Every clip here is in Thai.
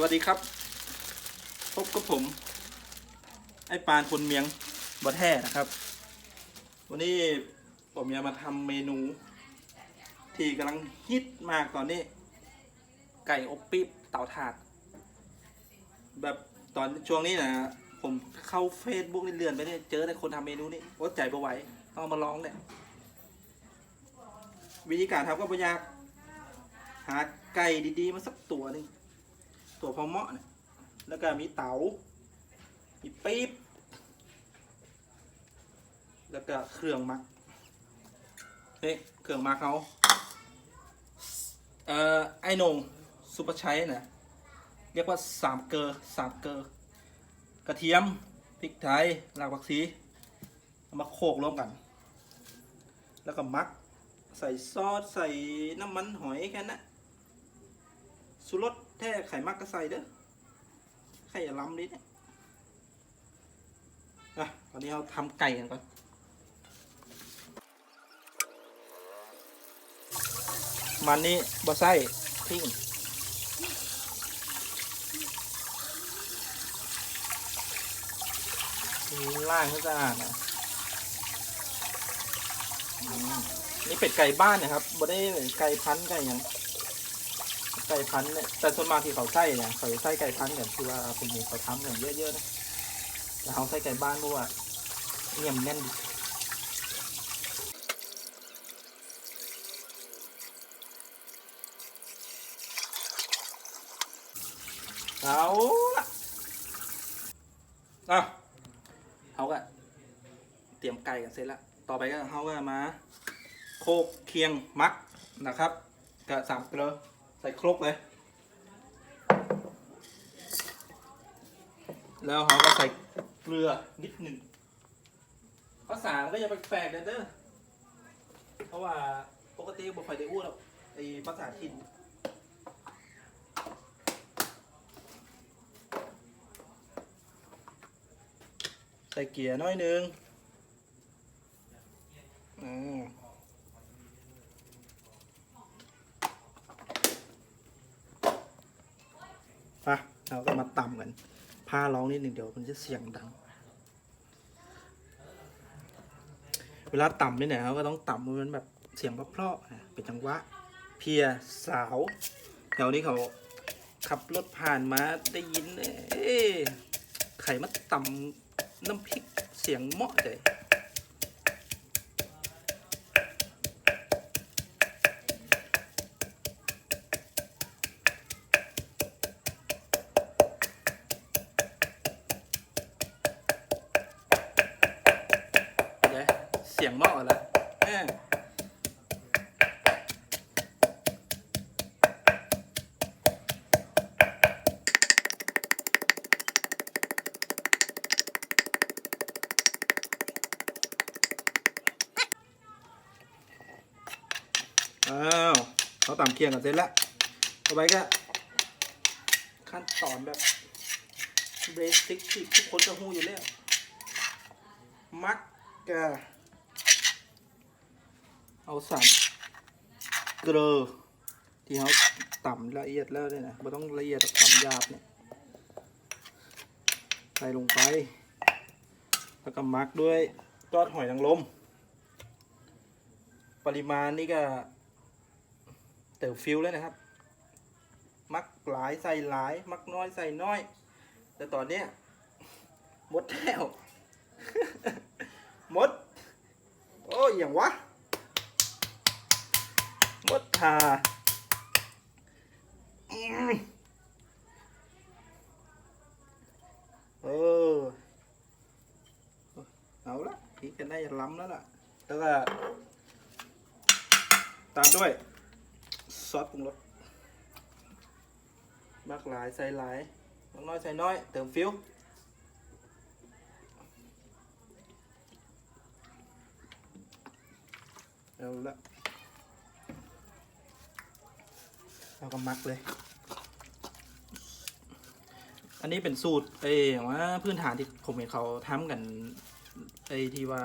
สวัสดีครับ พบกับผม ไอ้ปานคนเมียงบะแท่นะครับ วันนี้ผมจะมาทำเมนู ที่กำลังฮิตมากตอนนี้ ไก่อบปี๊บเตาถานแบบตอนช่วงนี้นะผมเข้าเฟซบุ๊กเลื่อนไปเนี่ยเจอแต่คนทำเมนูนี้อดใจบ่ไหวต้องมาลองเนี่ยวิธีการทำก็ไม่ยาก หาไก่ดีๆมาสักตัวหนึง ตัวพอเหมาะเนี่ยแล้วก็มีเตา๋ามีปี๊บ แล้วก็เครื่องหมักนี่เครื่องหมักเขาเอ่อไอ้โหนงซุปเปอร์ชัยนะเรียกว่าสามเกลอสามเกลอกระเทียมพริกไทยรากผักชีมาโขกรวมกัน แล้วก็มัก ใส่ซอส ใส่น้ำมันหอยแค่นั้นสุรส แท้ไข่มักก็ใส่เด้อไข่อย่าล้ำนิดนะอะตอนนี้เราทำไก่กันก่อนมันนี่บะไส้ทิ้งล่างให้สะอาดนะนี่เป็ดไก่บ้านนะครับบ่ได้ไก่พันธุ์ไก่ยัง ไก่พันธุ์เนี่ยแต่ส่วนมากที่เขาใส่เนี่ยเขาจะใส่ไก่พันธุ์กันคือว่าผมเห็นเขาทำกันเยอะๆนะแต่เขาใส่ไก่บ้านเพราะว่าเนียมแน่นดีเอาละเอะเขาก็เตรียมไก่กันเสร็จแล้ว ต่อไปก็เขาก็มา โคกเคียงมักนะครับกระสามเกลือ ใส่ครกเลย แล้วเขาก็ใส่เกลือนิดหนึ่งภาษามก็จะแปลกๆเด้อเด้อเพราะว่าปกติบ่ค่อยได้อู้หรอกไอ้ภาษาถิ่นใส่เกียร์น้อยหนึงอ่า ปะ เราก็มาต่ำกันผ้าร้องนิดหนึ่งเดี๋ยวมันจะเสียงดัง เวลาต่ำนี่เนี่ยเขาก็ต้องต่ำมันแบบเสียงเพราะๆนะเป็นจังหวะ เพียสาวแถวนี้เขาขับรถผ่านมาได้ยิน เอ๊ไข่มาต่ำน้ำพริกเสียงเหมาะเลยเดี๋ยวเสียงเหมาะแล้วแม่อ้าวเขาต่ำเคียงกันเสร็จแล้วต่อไปก็ขั้นตอนแบบเบสิกที่ทุกคนจะหูอยู่แล้ว มักกะ เอาสามเกลือที่เขาต่ำละเอียดแล้วเนี่ยนะไม่ต้องละเอียดต่ำหยาบเนี่ยใส่ลงไป แล้วก็มักด้วยยอดหอยนางรมปริมาณนี่ก็เติมฟิลเลยนะครับ มักหลายใส่หลาย มักน้อยใส่น้อย แต่ตอนเนี้ยหมดแล้ว หมด โอ้ยอย่างวะ หมดทาอืมเออเอาละพี่กันได้ล้ำแล้วล่ะแล้ เติมฟิวเอาละเราก็มักเลย อันนี้เป็นสูตรเอ้ยว่าพื้นฐานที่ผมเห็นเขาทำกันไอ้ที่ว่า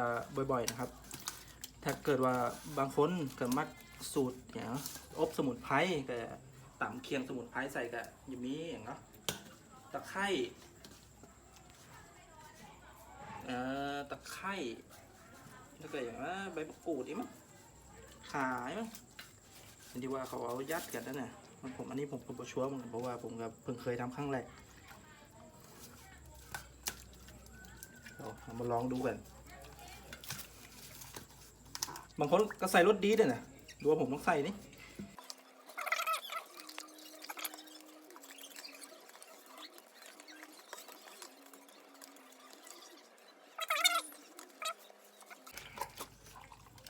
บ่อยๆนะครับ ถ้าเกิดว่าบางคนเกิดมักสูตรอย่างอบสมุนไพรก็ต่ำเคียงสมุนไพรใส่ก็อยังมีอย่างเนาะตะไคร้เอ่อตะไคร้แล้วก็อย่างว่าใบมะกรูดอีมั้งขายมั้งเห็นที่ว่าเขาเอายัดกันนั่นน่ะ ผมอันนี้ผมก็บชัวร์เหมือนกันเพราะว่าผมก็เพิ่งเคยทำครั้งแรกเอามาลองดูกันบางคนก็ใส่รสดีด้วยนะดูว่าผมต้องใส่นี่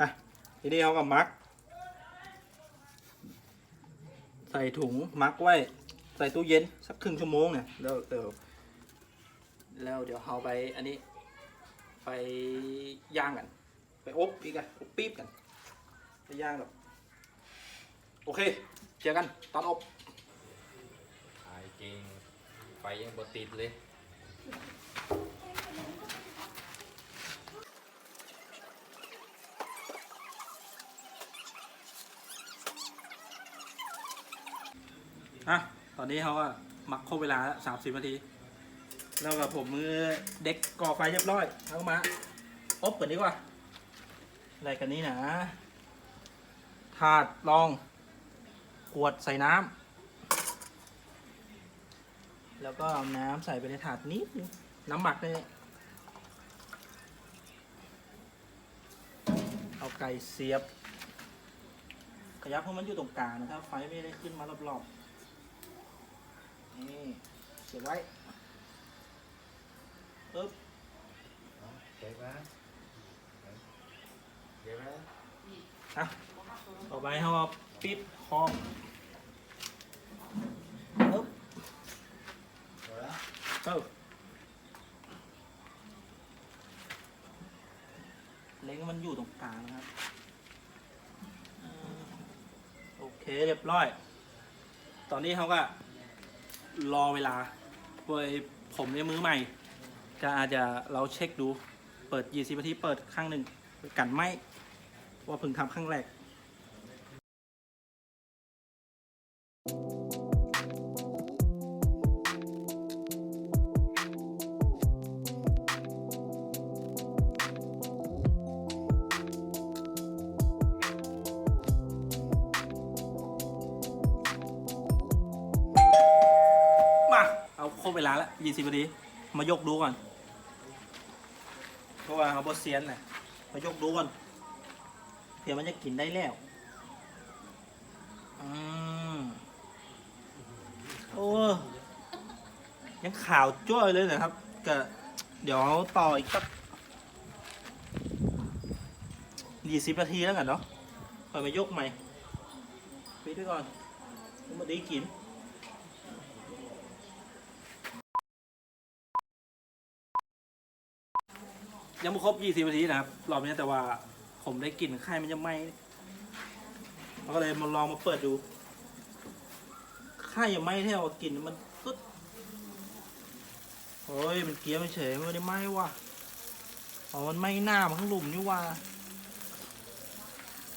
อะทีนี้เขาก็มักใส่ ถุงมักไว้ ใส่ตู้เย็นสักครึ่งชั่วโมงเนี่ยแล้วเดี๋ยวแล้วเดี๋ยวเอาไปอันนี้ ไปย่างกัน ไปอบอีกอะอบปี๊บกัน ไปย่างแบบโอเคเจอกันตอนอบ ขายเก่งไฟยังบติดเลย อะ ตอนนี้เขาก็หมักครบเวลาล้วสามสิบนาที แล้วกับผมมือเด็กก่อไฟเรียบร้อยเอามาอบก่อนดีกว่าอะไรกันนี้นะถาดรอง ขวดใส่น้ำแล้วก็เอาน้ำใส่ไปในถาดนิดนึงน้ำหมักเลยเอาไก่เสียบขยับเพราะมันอยู่ตรงกลางนะครับ ไฟไม่ได้ขึ้นมารอบๆ นี่เสียบไว้ปึ๊บเก็บไว้เก็บไว้อะต่อไปเขาเอาปิดคอปึ๊บหมดแล้วปึ๊บเล้งมันอยู่ตรงกลางนะครับอ่าโอเคเรียบร้อย ตอนนี้เขาก็ รอเวลาโดยผมในยมือใหม่ ก็อาจจะเราเช็คดู เปิด20นาทีเปิดครั้งหนึ่งกันไหมว่าเพิ่งทำครั้งแรก ครบเวลาแล้ว20นาทีมายกดูก่อนเพราะว่าเขาบอเซียนน่ะมายกดูก่อนเผื่อมันจะกินได้แล้วอืมโอ้ยังข่าวจ้วยเลยนะครับก็เดี๋ยวต่ออีกสักยี่สิบนาทีแล้วกันเนาะคอยมายกใหม่ไปด้วยก่อนม่ได้กิน ยังไม่ครบ20นาทีนะครับรอบนี้แต่ว่าผมได้กลิ่นไข่มันยังไหม้เราก็เลยมาลองมาเปิดดูไข่ยังไหม้แท้ว่ากลิ่นมันตึ๊ดโอ้ยมันเกลียวเฉยมันไม่ได้ไหม้ว่ะอ๋อมันไหม้หน้ามันข้างหลุมนี่ว่ะ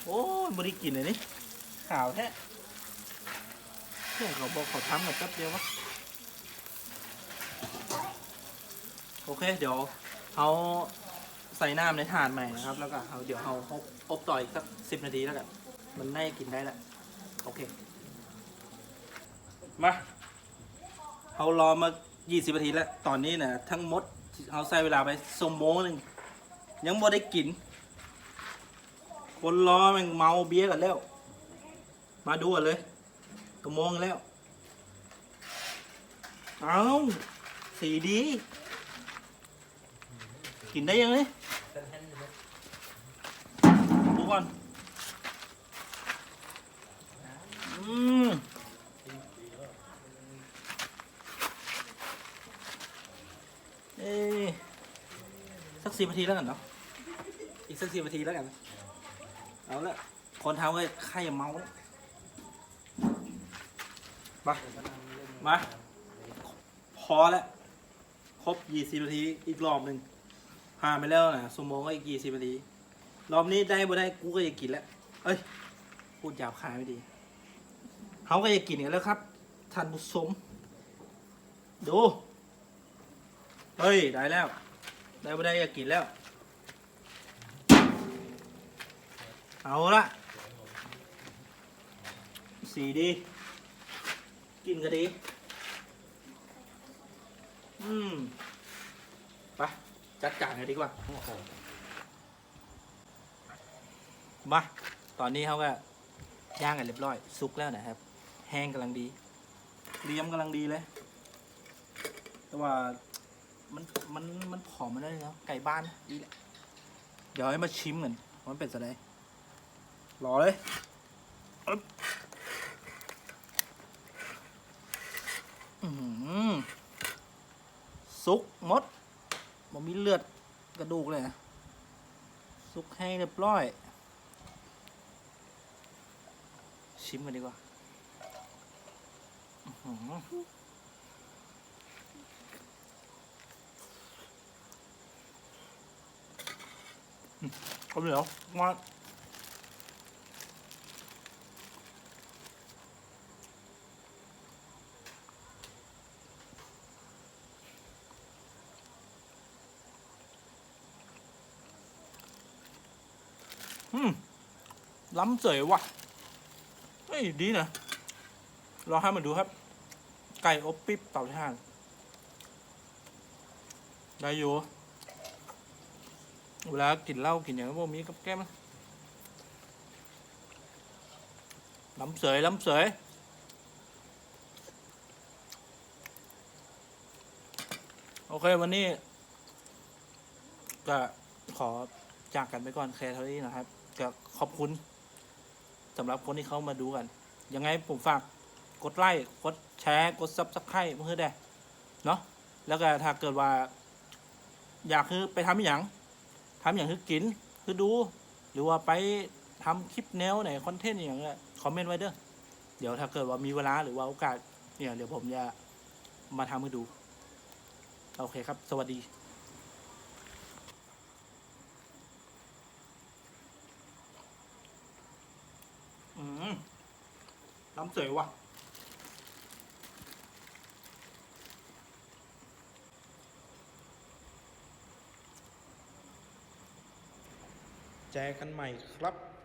โอ้ยบริกลิ่นเลยนี่ขาวแท้เพื่อนเขาบอกเขาทำกับแป๊บเดียววะโอเค เดี๋ยวเอา ใส่น้ำในถาดใหม่นะครับ แล้วก็เอาเดี๋ยวเอาอบอบต่ออีกสักสิบนาทีแล้วกันมันน่าจะกินได้แล้วโอเค มาเอารอมา 20นาทีแล้ว ตอนนี้นะทั้งหมดเอาใส่เวลาไปสมโมงหนึ่งยังบ่ได้กิน คนรอแม่งเมาเบียร์กันแล้ว มาดูกันเลยกระโมงแล้ว เอาสีดี กินได้ยังเนี่ยดูก่อนอืมเอ๊ะสักสิบนาทีแล้วกันเนาะอีกสักสิบนาทีแล้วกัน เอาละคนทำก็ใครอย่าเมาแล้วมา มา พอแล้ว ครบยี่สิบนาทีอีกรอบหนึ่ง ผ่านไปแล้วนะสมองก็อีกยี่สิบนาทีรอบนี้ได้บ่ได้กูก็จะกินแล้ว เอ้ย พูดหยาบคายไม่ดีเขาก็จะกินกันแล้วครับท่านผู้ชมดู เฮ้ย ได้แล้ว ได้ไม่ได้อยากกินแล้ว เอาละสีดี กินก็ดี อืม ไป จัดจานเลยดีกว่าโอ้โหมา ตอนนี้เขาก็ย่างกันเรียบร้อย สุกแล้วนะครับ แห้งกำลังดีเลียมกำลังดีเลย แต่ว่ามันมันมันผอมมาได้แล้วไก่บ้านดีแหละ เดี๋ยวให้มาชิมกันว่ามันเป็นอะไรรอเลยอึ๊บอื้อหือสุกหมด มันมีเลือดกระดูกเลยนะสุกแห้งเรียบร้อย ชิมกันดีกว่าเขาวเหนียวมากม ล้ำเสยว่ะเฮ้ยดีนะลอให้มันดูครับ ไก่อบปิ๊บเต่าถ่านได้อยู่เวลากินเหล้ากินอย่างพวกมีกับแก้มล้ำเสยล้ำเสยโอเควันนี้ ก็ขอจากกันไปก่อนแค่เท่านี้นะครับ ก็ขอบคุณ สำหรับคนที่เขามาดูกัน ยังไงผมฝากกดไลค์กดแชร์กดซับสไครต์เพื่อได้เนาะแล้วก็ถ้าเกิดว่า อยากคือไปทำอย่างทำอย่างคือกินคือดู หรือว่าไปทำคลิปแนวไหนคอนเทนต์อย่างเงี้ยคอมเมนต์ไว้เด้อเดี๋ยวถ้าเกิดว่ามีเวลาหรือว่าโอกาสเนี่ยเดี๋ยวผมจะมาทำให้ดู โอเคครับ สวัสดี อืม ล้ำเสยว่ะแจกันใหม่ครับ